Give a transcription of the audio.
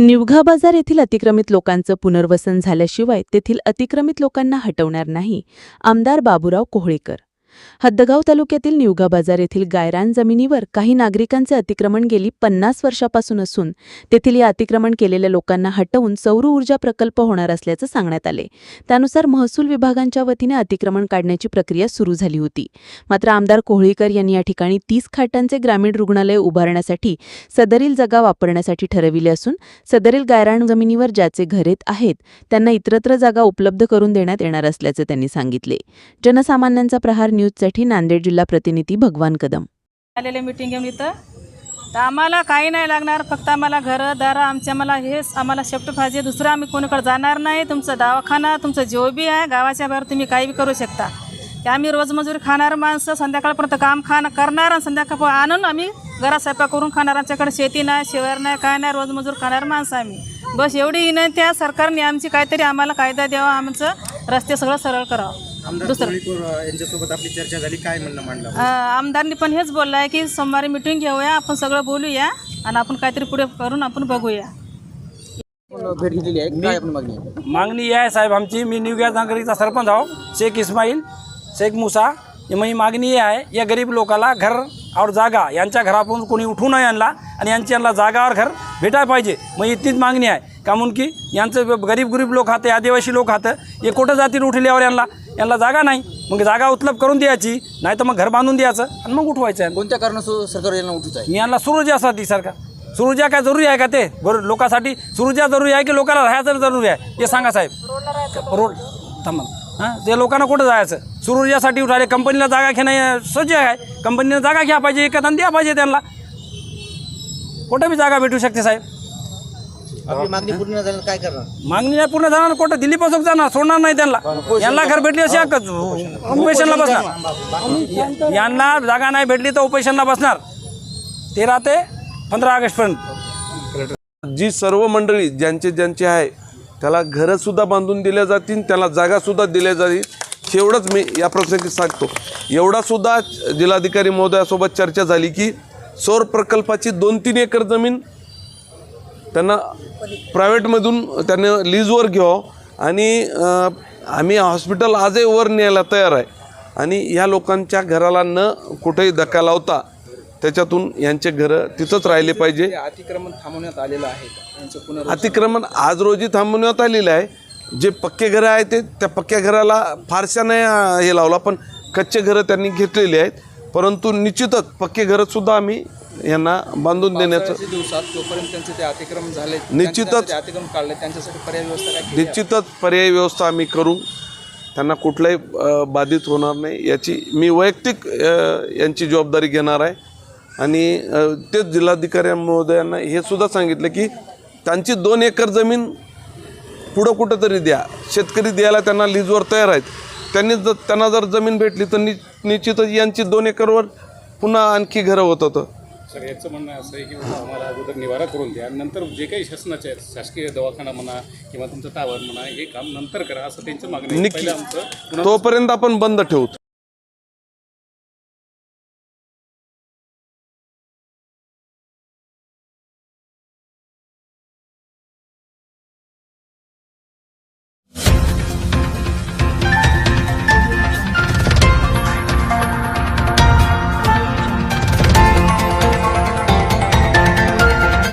निवघा बाजार येथील अतिक्रमित लोकांचं पुनर्वसन झाल्याशिवाय तेथील अतिक्रमित लोकांना हटवणार नाही. आमदार बाबूराव कोहळेकर हद्दगाव तालुक्यातील निवगा बाजार येथील गायरान जमिनीवर काही नागरिकांचे अतिक्रमण गेली पन्नास वर्षापासून असून तेथील या अतिक्रमण केलेल्या लोकांना हटवून सौर ऊर्जा प्रकल्प होणार असल्याचं सांगण्यात आले. त्यानुसार महसूल विभागांच्या वतीने अतिक्रमण काढण्याची प्रक्रिया सुरू झाली होती. मात्र आमदार कोहळीकर यांनी या ठिकाणी तीस खाटांचे ग्रामीण रुग्णालय उभारण्यासाठी सदरील जागा वापरण्यासाठी ठरविले असून सदरील गायरान जमिनीवर ज्याचे घरेत आहेत त्यांना इतरत्र जागा उपलब्ध करून देण्यात येणार असल्याचे त्यांनी सांगितले. जनसामान्यांचा प्रहार न्यूजसाठी नांदेड जिल्हा प्रतिनिधी भगवान कदम. आलेले मीटिंग घेऊन इथं. तर आम्हाला काही नाही लागणार फक्त आम्हाला घरं दारं आमच्या आम्हाला हेच आम्हाला शेफ्ट पाहिजे दुसरं आम्ही कोणीकडे जाणार नाही. तुमचा दवाखाना तुमचं जो बी आहे गावाच्या बाहेर तुम्ही काही बी करू शकता. ते आम्ही रोजमजुरी खाणार माणसं संध्याकाळपर्यंत काम खाणं करणार आणि संध्याकाळ आणून आम्ही घरात स्वयंपाक करून खाणार. आमच्याकडे शेती नाही शिवार नाही काय नाही रोजमजूर खाणार माणसं आम्ही. बस एवढी विनंती आहे सरकारने आमची काहीतरी आम्हाला कायदा द्यावा आमचं रस्ते सगळं सरळ करावं. दुसरं. कोळीकर यांच्यासोबत आपली चर्चा झाली. काय म्हणणं मांडलं? अ, आमदारनी पण हेच बोललं आहे की सोमवारी मिटिंग घेऊया आपण सगळं बोलूया आणि आपण काहीतरी पुढे करून आपण बघूया. भेट घेतलेली आहे. काय आपण मागणी आहे? मागणी ही आहे साहेब आमची. मी न्यूगॅस नागरिकचा सरपंच आहो शेख इस्माईल शेख मुसा. ही मागणी ही आहे या गरीब लोकाला घर और जागा यांच्या घरापासून कोणी उठू नये यांना आणि यांची यांना जागा और घर भेटायला पाहिजे. मग इतकीच मागणी आहे. का म्हणून की यांचं गरीब गरीब लोक खातं आदिवासी लोक खातं हे कुठं जातील उठल्यावर यांना? यांना जागा नाही. मग जागा उपलब्ध करून द्यायची नाही तर मग घर बांधून द्यायचं आणि मग उठवायचं यांना. कोणत्या कारणास्तव सरकार यांना उठूच आहे? यांना सुरुजासाठी सरकार. सुरुजा काय जरुरी आहे का ते? गोर लोकांसाठी सुरुजा जरुरी आहे की लोकांना राहायचं जरुरी आहे? हे सांगा साहेब. रोड थांबा हां ते लोकांना कुठं जायचं? सुरुजासाठी उठाले कंपनीला जागा घेणं हे सोजे आहे. कंपनीला जागा घ्या पाहिजे एखादा द्या पाहिजे त्यांना. कुठं बी जागा भेटू शकते साहेब? आपली मागणी पूर्ण न झाल्यावर काय करणार? मागणी नाही पूर्ण जाणार कुठं दिल्लीपासून जाणार सोडणार नाही त्यांना. यांना घर भेटली अशी हक्कच उपेशनला बसणार. यांना जागा नाही भेटली तर उपेशनला बसणार. तेरा ते पंधरा ऑगस्टपर्यंत जी सर्व मंडळी ज्यांचे ज्यांचे आहे त्याला घरंसुद्धा बांधून दिल्या जातील त्याला जागासुद्धा दिल्या जातील एवढंच मी या प्रसंगी सांगतो. एवढासुद्धा जिल्हाधिकारी महोदयासोबत चर्चा झाली की सौर प्रकल्पाची दोन तीन एकर जमीन त्यांना प्रायव्हेटमधून त्यांनी लीजवर घ्यावं आणि आम्ही हॉस्पिटल आजही वर न्यायला तयार आहे. आणि ह्या लोकांच्या घराला न कुठेही धक्का लावता त्याच्यातून यांचे घरं तिथंच राहिले पाहिजे. अतिक्रमण थांबवण्यात आलेलं आहे अतिक्रमण आज रोजी थांबवण्यात आलेलं आहे. जे पक्के घरं आहेत ते त्या पक्क्या घराला फारशा नाही हे लावला पण कच्चे घरं त्यांनी घेतलेली आहेत. परंतु निश्चितच पक्के घरंसुद्धा आम्ही यांना बांधून देण्याचं दिवसात जोपर्यंत त्यांचे ते अतिक्रमण झाले निश्चितच- ते अतिक्रमण काढले त्यांच्यासाठी पर्याय व्यवस्था काय केली आहे? निश्चितच पर्यायी व्यवस्था आम्ही करू. त्यांना कुठलाही अ, बाधित होणार नाही. याची मी वैयक्तिक अ, यांची जबाबदारी घेणार आहे. आणि अ, तेच जिल्हाधिकारी महोदयांना हे सुद्धा सांगितलं की त्यांची दोन एकर जमीन पुढं कुठंतरी द्या. शेतकरी द्यायला त्यांना लीजवर तयार आहेत. त्यांनी जर त्यांना जर जमीन भेटली तर नि निश्चितच यांची दोन एकरवर पुन्हा आणखी घरं होत होतं. सर याचं म्हणणं असं आहे की आम्हाला अगोदर निवारा करून द्या. नंतर जे काही शासनाचे आहेत, शासकीय दवाखाना म्हणा किंवा तुमचं टावर म्हणा हे काम नंतर करा असं त्यांचं मागणी आहे. नक्की पहिलं आमचं तोपर्यंत आपण बंद ठेवू